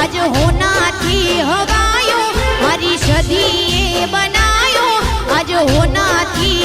આજ હોનાથી હવાયો મારી સદીએ બનાયો. આજ હોનાથી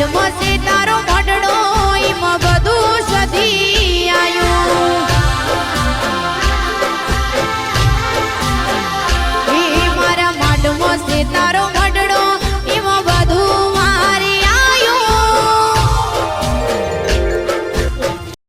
ઢીઢમાં તારો મઢડો એમાં બધું સધી આવ્યું મારા માઢમાં તારો